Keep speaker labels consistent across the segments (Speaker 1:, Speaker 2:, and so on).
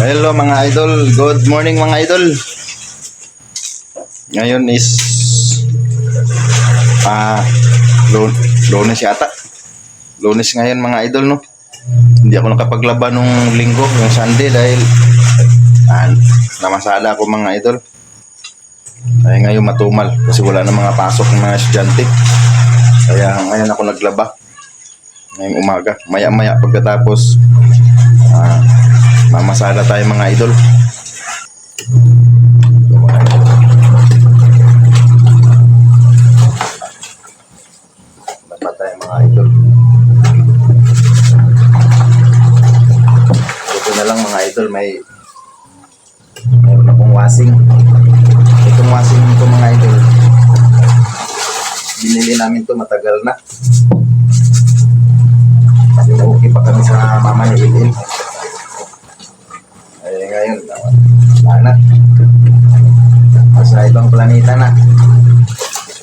Speaker 1: Hello mga idol. Good morning mga idol. Ngayon is ah lu- lunes yata. Lunes ngayon mga idol no. Hindi ako nakapaglaba nung linggo, yung Sunday dahil ah, namasada ako mga idol. Ay ngayon matumal kasi wala na mga pasok ng mga estudyante. Kaya ngayon ako naglaba. Ngayong umaga. Maya-maya pagkatapos ah, Mamasada tayo mga idol. Dapat mga idol. Ito na lang mga idol, may mayroon akong wasing. Itong wasing nito mga idol. Binili namin to matagal na. Kasi okay pa kami sa mama ni Ilil. Ngayon, wala na. Nasa ibang planeta na.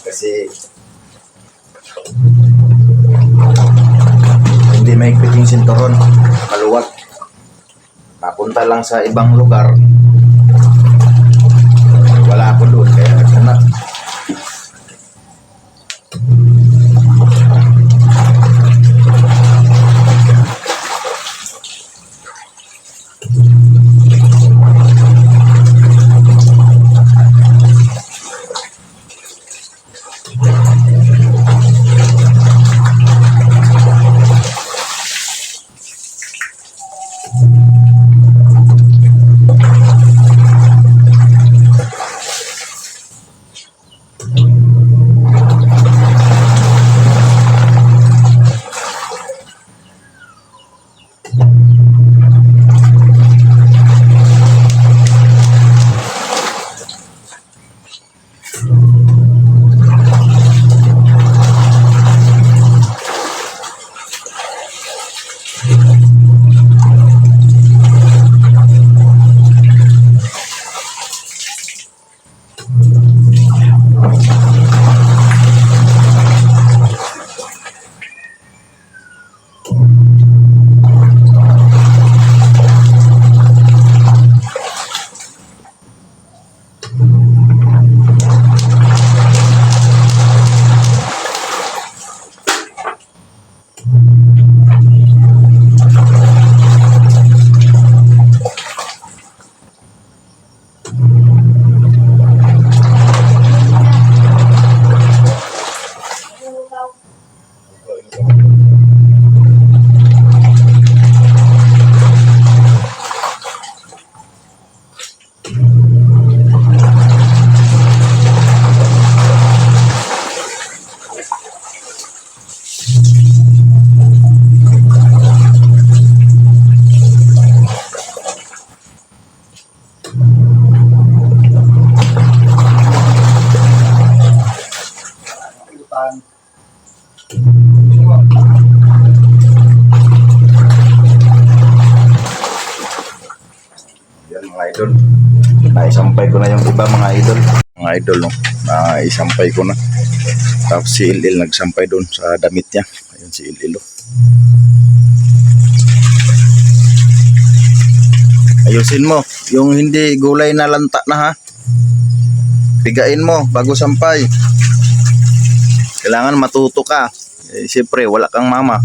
Speaker 1: Kasi hindi maigpit yung sinturon. Maluwag. Napunta lang sa ibang lugar. Wala ako doon. Yan mga idol. Naisampay ko na yung iba mga idol. Mga idol, no? Naisampay ko na. Tapos si Ilil nagsampay doon sa damit niya. Ayun si Ilil, oh. Ayusin mo. Yung hindi gulay na lanta na ha. Pigain mo bago sampay. Kailangan matuto ka. Eh, Siyempre, wala kang mama.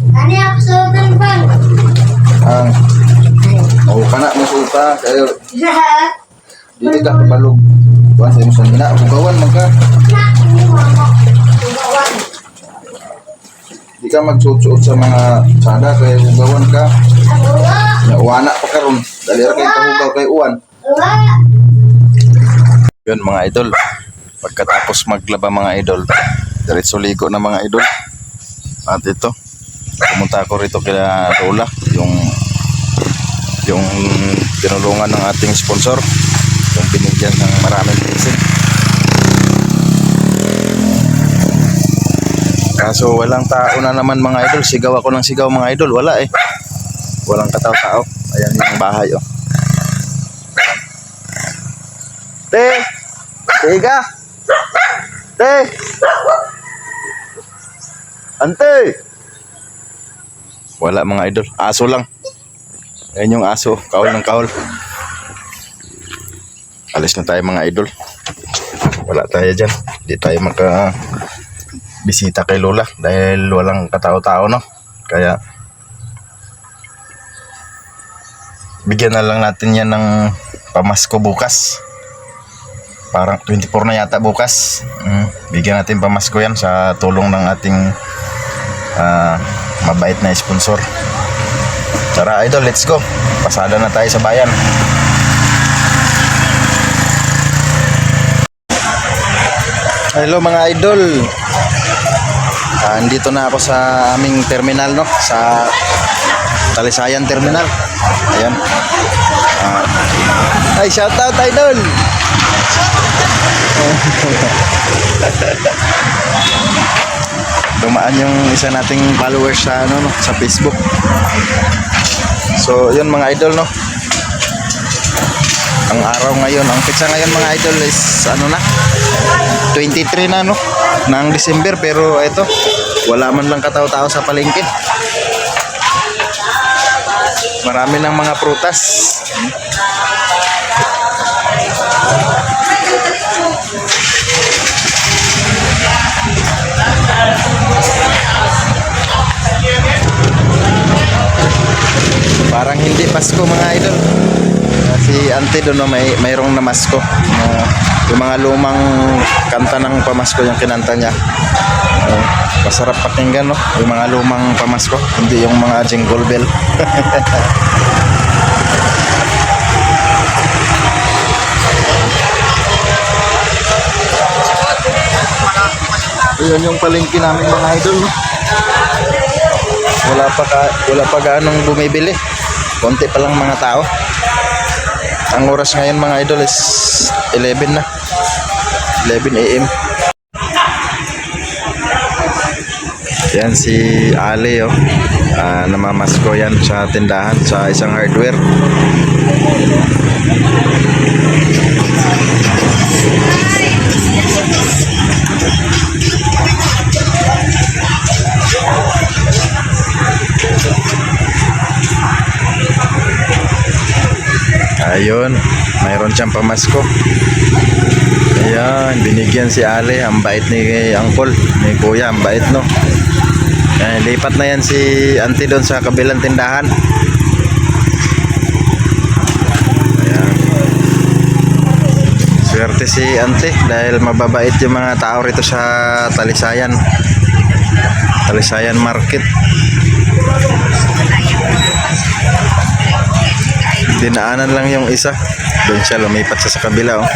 Speaker 2: Ano yung absolutan bang?
Speaker 1: Ang oh, kana suka kayo dili ka kabalog. Kuan sa imong sanina, bugawan man ka. Di ka magsuot-suot sa mga sada kay bugawan ka. Ya uwana pa karon. Dali ra kay kahugaw kay uwan. Yun mga idol. Pagkatapos maglaba mga idol, diretso ligo na mga idol. At ito, pumunta ako rito kila Lola, yung tinulungan ng ating sponsor, yung binigyan ng maraming blessing. Kaso walang tao na naman mga idol, sigaw ako ng sigaw mga idol, wala eh. Walang katao-tao. Ayan yung bahay oh. Te! Tiga! Te! Ante! Wala mga idol. Aso lang. Ayan yung aso. Kaul ng kaul. Alis na tayo mga idol. Wala tayo dyan. Hindi tayo maka bisita kay Lola dahil walang katao-tao no. Kaya bigyan na lang natin yan ng pamasko bukas. Parang 24 na yata bukas. Mm, bigyan natin pamasko yan sa tulong ng ating ah, mabait na sponsor. Tara idol, let's go. Pasada na tayo sa bayan. Hello mga idol. Ah, andito na ako sa aming terminal no, sa Talisayan Terminal. Ayan. Ah, ay, shout out idol. Dumaan yung isa nating followers sa ano no, sa Facebook. So, yun mga idol no. Ang araw ngayon, ang pizza ngayon mga idol is ano na? 23 na no ng December pero ito wala man lang katao-tao sa palengke. Marami ng mga prutas. Parang hindi Pasko mga idol. Si Ante doon may mayroong namasko. Uh, yung mga lumang kanta ng pamasko yung kinanta niya. Uh, masarap pakinggan no, yung mga lumang pamasko, hindi yung mga jingle bell. Ayan yung palengke namin mga idol. No? Wala pa ka, wala pa gaanong bumibili. Konti pa lang mga tao. Ang oras ngayon mga idol is 11 na. 11 AM. Yan si Ali oh. Ah, namamasko yan sa tindahan sa isang hardware. Ayun, mayroon siyang pamasko. Ayan, binigyan si Ale, ang bait ni Uncle, ni Kuya, ang bait no. Ayan, lipat na yan si Auntie doon sa kabilang tindahan. Ayan. Swerte si Auntie dahil mababait yung mga tao rito sa Talisayan. Talisayan Market. Dinaanan lang yung isa. Doon siya lumipat siya sa kabila oh.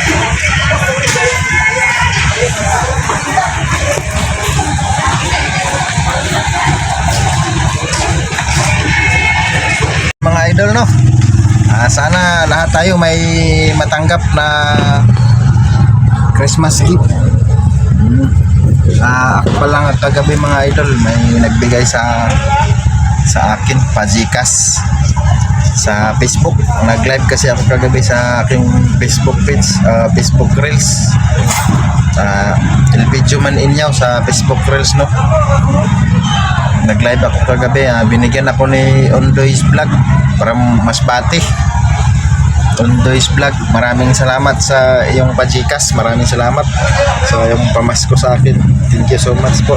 Speaker 1: Mga idol no. Ah, sana lahat tayo may matanggap na Christmas gift. Ah, ako pa lang at kagabi mga idol may nagbigay sa sa akin pajikas sa Facebook. Nag-live kasi ako kagabi sa aking Facebook page, ah, Facebook Reels. Uh, El Video Man Inyaw sa Facebook Reels, no? Nag-live ako kagabi, ah, binigyan ako ni Ondoy's Vlog para mas bati. Ondoy's Vlog, maraming salamat sa iyong pajikas, maraming salamat sa iyong pamasko sa akin. Thank you so much po.